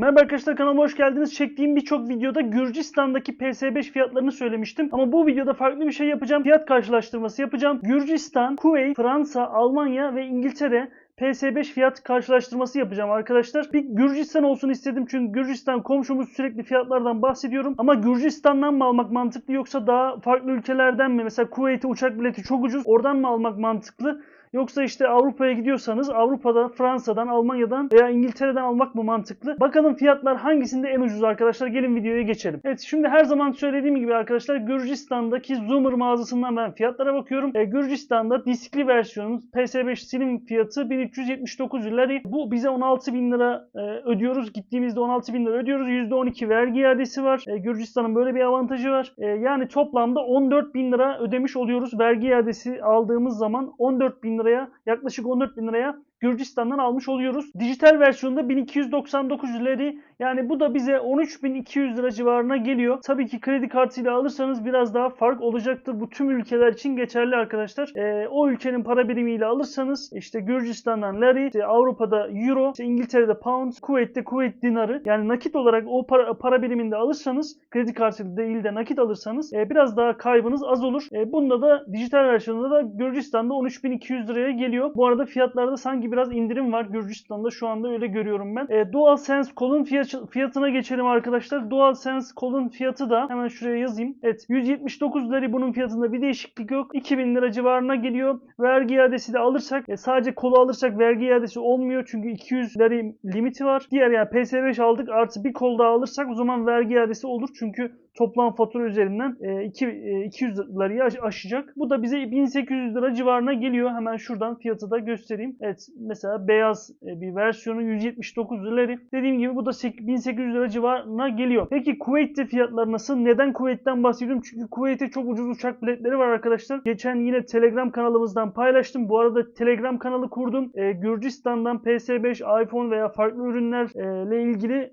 Merhaba arkadaşlar kanalıma hoş geldiniz. Çektiğim birçok videoda Gürcistan'daki PS5 fiyatlarını söylemiştim. Ama bu videoda farklı bir şey yapacağım. Fiyat karşılaştırması yapacağım. Gürcistan, Kuveyt, Fransa, Almanya ve İngiltere PS5 fiyat karşılaştırması yapacağım arkadaşlar. Bir Gürcistan olsun istedim çünkü Gürcistan komşumuz sürekli fiyatlardan bahsediyorum. Ama Gürcistan'dan mı almak mantıklı yoksa daha farklı ülkelerden mi? Mesela Kuveyt'e uçak bileti çok ucuz. Oradan mı almak mantıklı? Yoksa işte Avrupa'ya gidiyorsanız Avrupa'da, Fransa'dan, Almanya'dan veya İngiltere'den almak mı mantıklı? Bakalım fiyatlar hangisinde en ucuz arkadaşlar? Gelin videoya geçelim. Evet şimdi her zaman söylediğim gibi arkadaşlar Gürcistan'daki Zoomer mağazasından ben fiyatlara bakıyorum. E, Gürcistan'da diskli versiyonun PS5 Slim fiyatı 1379 lira. Bu bize 16 bin lira e, ödüyoruz. Gittiğimizde 16 bin lira ödüyoruz. %12 vergi iadesi var. E, Gürcistan'ın böyle bir avantajı var. E, yani toplamda 14 bin lira ödemiş oluyoruz. Vergi iadesi aldığımız zaman 14 bin liraya yaklaşık 14 bin liraya Gürcistan'dan almış oluyoruz. Dijital versiyonda 1299 lira yani bu da bize 13.200 lira civarına geliyor. Tabii ki kredi kartıyla alırsanız biraz daha fark olacaktır. Bu tüm ülkeler için geçerli arkadaşlar. Ee, o ülkenin para birimiyle alırsanız işte Gürcistan'dan lari, işte Avrupa'da euro, işte İngiltere'de pound, Kuveyt'te Kuveyt dinarı. Yani nakit olarak o para, para biriminde alırsanız kredi kartıyla değil de nakit alırsanız e, biraz daha kaybınız az olur. E, bunda da dijital versiyonunda da Gürcistan'da 13.200 liraya geliyor. Bu arada fiyatlarda sanki biraz indirim var Gürcistan'da şu anda öyle görüyorum ben. E, DualSense kolun fiyat, fiyatına geçelim arkadaşlar. DualSense kolun fiyatı da hemen şuraya yazayım. Evet 179 lira bunun fiyatında bir değişiklik yok. 2000 lira civarına geliyor. Vergi iadesi de alırsak e, sadece kolu alırsak vergi iadesi olmuyor çünkü 200 lira limiti var. Diğer yani PS5 aldık artı bir kol daha alırsak o zaman vergi iadesi olur çünkü toplam fatura üzerinden e, iki, e, 200 lirayı aşacak. Bu da bize 1800 lira civarına geliyor. Hemen şuradan fiyatı da göstereyim. Evet mesela beyaz e, bir versiyonu 179 lira. Dediğim gibi bu da 1800 lira civarına geliyor. Peki Kuveyt'te fiyatlar nasıl? Neden Kuveyt'ten bahsediyorum? Çünkü Kuveyt'e çok ucuz uçak biletleri var arkadaşlar. Geçen yine Telegram kanalımızdan paylaştım. Bu arada Telegram kanalı kurdum. E, Gürcistan'dan PS5, iPhone veya farklı ürünlerle ilgili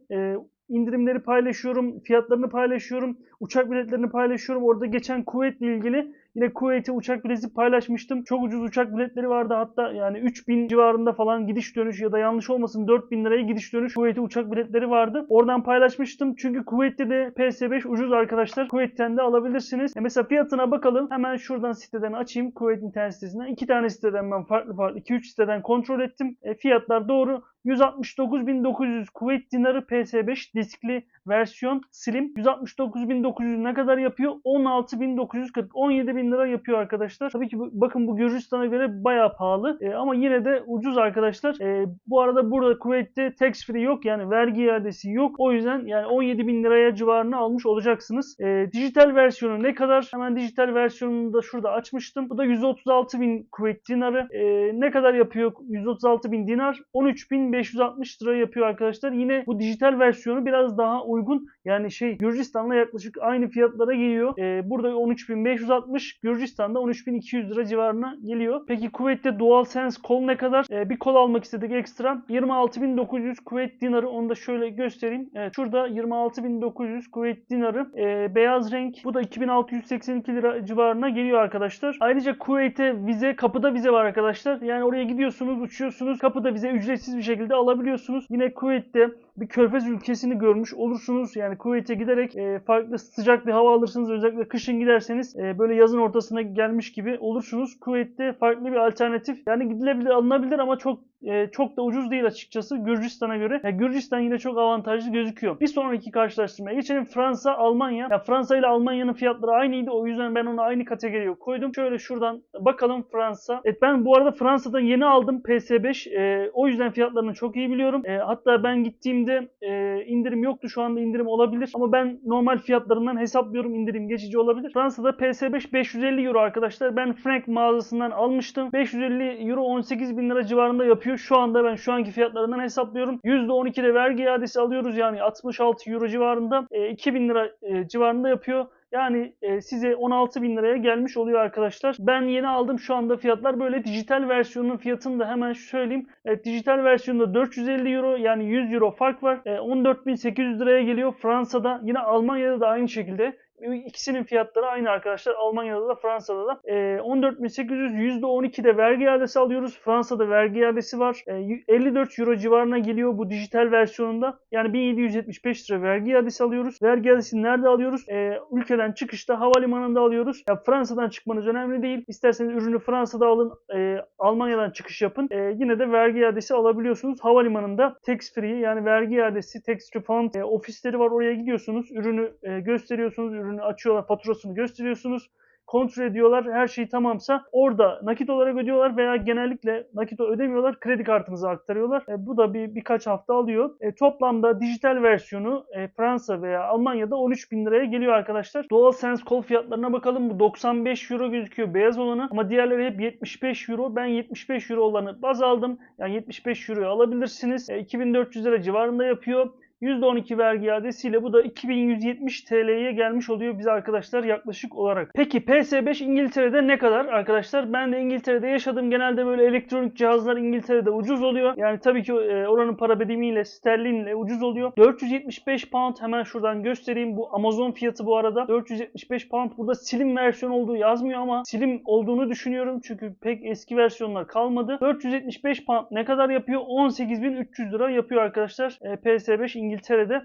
indirimleri paylaşıyorum, fiyatlarını paylaşıyorum, uçak biletlerini paylaşıyorum. Orada geçen Kuveyt'le ilgili yine Kuveyt'e uçak bileti paylaşmıştım. Çok ucuz uçak biletleri vardı hatta yani 3000 civarında falan gidiş dönüş ya da yanlış olmasın 4000 liraya gidiş dönüş Kuveyt'e uçak biletleri vardı. Oradan paylaşmıştım. Çünkü Kuveyt'te de PS5 ucuz arkadaşlar. Kuveyt'ten de alabilirsiniz. E mesela fiyatına bakalım. Hemen şuradan siteden açayım Kuveyt internet sitesinden. İki tane siteden ben farklı farklı 2-3 siteden kontrol ettim. E, fiyatlar doğru. 169.900 Kuveyt dinarı PS5 diskli versiyon Slim 169.900 ne kadar yapıyor? 16.940 17.000 lira yapıyor arkadaşlar. Tabii ki bu, bakın bu Gürcistan'a göre bayağı pahalı e, ama yine de ucuz arkadaşlar. E, bu arada burada Kuveyt'te tax free yok yani vergi iadesi yok. O yüzden yani 17.000 liraya civarını almış olacaksınız. E, dijital versiyonu ne kadar? Hemen dijital versiyonunu da şurada açmıştım. Bu da 136.000 Kuveyt dinarı. E, ne kadar yapıyor 136.000 dinar? 13.560 lira yapıyor arkadaşlar. Yine bu dijital versiyonu biraz daha uygun. Yani şey Gürcistan'la yaklaşık aynı fiyatlara geliyor. Ee, burada 13.560, Gürcistan'da 13.200 lira civarına geliyor. Peki Kuveyt'te DualSense kol ne kadar? Ee, bir kol almak istedik ekstra. 26.900 Kuveyt dinarı. Onu da şöyle göstereyim. Evet şurada 26.900 Kuveyt dinarı. Ee, beyaz renk. Bu da 2682 lira civarına geliyor arkadaşlar. Ayrıca Kuveyt'e vize, kapıda vize var arkadaşlar. Yani oraya gidiyorsunuz, uçuyorsunuz. Kapıda vize ücretsiz bir şekilde alabiliyorsunuz. Yine Kuveyt'te bir körfez ülkesini görmüş olursunuz. Yani Kuveyt'e giderek e, farklı sıcak bir hava alırsınız. Özellikle kışın giderseniz e, böyle yazın ortasına gelmiş gibi olursunuz. Kuveyt'te farklı bir alternatif. Yani gidilebilir, alınabilir ama çok e, çok da ucuz değil açıkçası Gürcistan'a göre. Yani Gürcistan yine çok avantajlı gözüküyor. Bir sonraki karşılaştırmaya geçelim. Fransa, Almanya. Ya Fransa ile Almanya'nın fiyatları aynıydı. O yüzden ben onu aynı kategoriye koydum. Şöyle şuradan bakalım Fransa. Evet ben bu arada Fransa'dan yeni aldım PS5. E, o yüzden fiyatlarını çok iyi biliyorum. E, hatta ben gittiğimde e, indirim yoktu. Şu anda indirim olabilir. Ama ben normal fiyatlarından hesaplıyorum. indirim geçici olabilir. Fransa'da PS5 550 euro arkadaşlar. Ben Frank mağazasından almıştım. 550 euro 18 bin lira civarında yapıyor. Şu anda ben şu anki fiyatlarından hesaplıyorum. %12'de vergi iadesi alıyoruz yani 66 euro civarında. E, 2000 lira e, civarında yapıyor. Yani e, size 16 bin liraya gelmiş oluyor arkadaşlar. Ben yeni aldım şu anda fiyatlar böyle. Dijital versiyonun fiyatını da hemen söyleyeyim. Evet, dijital versiyonda 450 euro yani 100 euro fark var. E, 14.800 liraya geliyor Fransa'da. Yine Almanya'da da aynı şekilde İkisinin fiyatları aynı arkadaşlar. Almanya'da da Fransa'da da. E, 14.800 %12'de vergi iadesi alıyoruz. Fransa'da vergi iadesi var. E, 54 euro civarına geliyor bu dijital versiyonunda. Yani 1775 lira vergi iadesi alıyoruz. Vergi iadesini nerede alıyoruz? E, ülkeden çıkışta havalimanında alıyoruz. Ya Fransa'dan çıkmanız önemli değil. İsterseniz ürünü Fransa'da alın, e, Almanya'dan çıkış yapın. E, yine de vergi iadesi alabiliyorsunuz. Havalimanında tax free yani vergi iadesi, tax refund e, ofisleri var. Oraya gidiyorsunuz. Ürünü e, gösteriyorsunuz. Ürünü açıyorlar. Faturasını gösteriyorsunuz kontrol ediyorlar. Her şey tamamsa orada nakit olarak ödüyorlar veya genellikle nakit ödemiyorlar. Kredi kartınıza aktarıyorlar. E, bu da bir birkaç hafta alıyor. E, toplamda dijital versiyonu e, Fransa veya Almanya'da 13 bin liraya geliyor arkadaşlar. DualSense kol fiyatlarına bakalım. Bu 95 euro gözüküyor beyaz olanı ama diğerleri hep 75 euro. Ben 75 euro olanı baz aldım. Yani 75 euroya alabilirsiniz. E, 2400 lira civarında yapıyor. %12 vergi iadesiyle bu da 2170 TL'ye gelmiş oluyor biz arkadaşlar yaklaşık olarak. Peki PS5 İngiltere'de ne kadar arkadaşlar? Ben de İngiltere'de yaşadım. Genelde böyle elektronik cihazlar İngiltere'de ucuz oluyor. Yani tabii ki e, oranın para birimiyle sterlinle ucuz oluyor. 475 pound hemen şuradan göstereyim. Bu Amazon fiyatı bu arada. 475 pound burada slim versiyon olduğu yazmıyor ama slim olduğunu düşünüyorum. Çünkü pek eski versiyonlar kalmadı. 475 pound ne kadar yapıyor? 18.300 lira yapıyor arkadaşlar. E, PS5 İngiltere'de.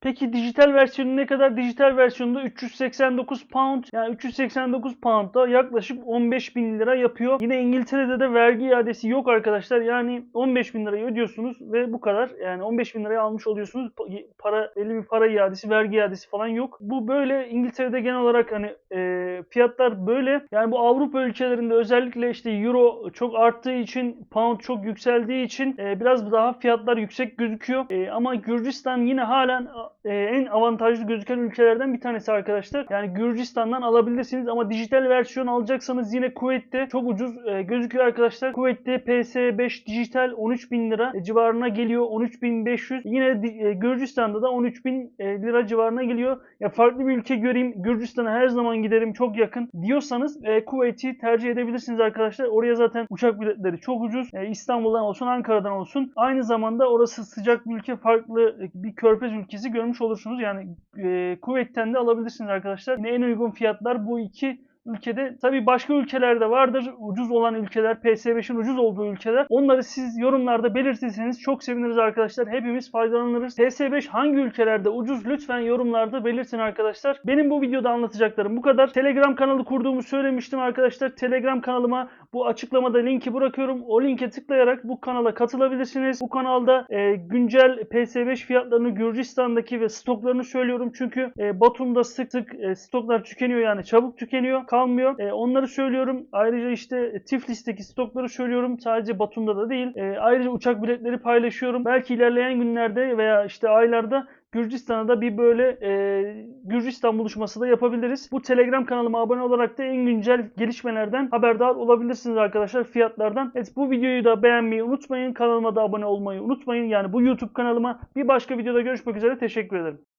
Peki dijital versiyonu ne kadar? Dijital versiyonda 389 pound. Yani 389 pound da yaklaşık 15 bin lira yapıyor. Yine İngiltere'de de vergi iadesi yok arkadaşlar. Yani 15 bin lirayı ödüyorsunuz ve bu kadar. Yani 15 bin liraya almış oluyorsunuz. Para belli bir para iadesi, vergi iadesi falan yok. Bu böyle İngiltere'de genel olarak hani e, fiyatlar böyle. Yani bu Avrupa ülkelerinde özellikle işte euro çok arttığı için, pound çok yükseldiği için e, biraz daha fiyatlar yüksek gözüküyor. E, ama Gürcistan yine halen e, en avantajlı gözüken ülkelerden bir tanesi arkadaşlar. Yani Gürcistan'dan alabilirsiniz ama dijital versiyon alacaksanız yine Kuveyt'te çok ucuz e, gözüküyor arkadaşlar. Kuveyt'te PS5 dijital 13.000 lira e, civarına geliyor. 13.500. Yine Gürcistan'da da 13.000 e, lira civarına geliyor. Ya farklı bir ülke göreyim. Gürcistan'a her zaman giderim çok yakın diyorsanız Kuveyt'i tercih edebilirsiniz arkadaşlar. Oraya zaten uçak biletleri çok ucuz. İstanbul'dan olsun Ankara'dan olsun. Aynı zamanda orası sıcak bir ülke. Farklı bir körfez ülkesi görmüş olursunuz. Yani e, Kuveyt'ten de alabilirsiniz arkadaşlar. Yine en uygun fiyatlar bu iki ülkede. Tabi başka ülkelerde vardır. Ucuz olan ülkeler, PS5'in ucuz olduğu ülkeler. Onları siz yorumlarda belirtirseniz çok seviniriz arkadaşlar. Hepimiz faydalanırız. PS5 hangi ülkelerde ucuz lütfen yorumlarda belirtin arkadaşlar. Benim bu videoda anlatacaklarım bu kadar. Telegram kanalı kurduğumu söylemiştim arkadaşlar. Telegram kanalıma bu açıklamada linki bırakıyorum. O linke tıklayarak bu kanala katılabilirsiniz. Bu kanalda e, güncel PS5 fiyatlarını Gürcistan'daki ve stoklarını söylüyorum. Çünkü e, Batum'da sık sık e, stoklar tükeniyor yani çabuk tükeniyor kalmıyor. E, onları söylüyorum. Ayrıca işte Tiflis'teki stokları söylüyorum. Sadece Batum'da da değil. E, ayrıca uçak biletleri paylaşıyorum. Belki ilerleyen günlerde veya işte aylarda Gürcistan'a da bir böyle e, Gürcistan buluşması da yapabiliriz. Bu Telegram kanalıma abone olarak da en güncel gelişmelerden haberdar olabilirsiniz arkadaşlar fiyatlardan. Evet bu videoyu da beğenmeyi unutmayın. Kanalıma da abone olmayı unutmayın. Yani bu YouTube kanalıma bir başka videoda görüşmek üzere. Teşekkür ederim.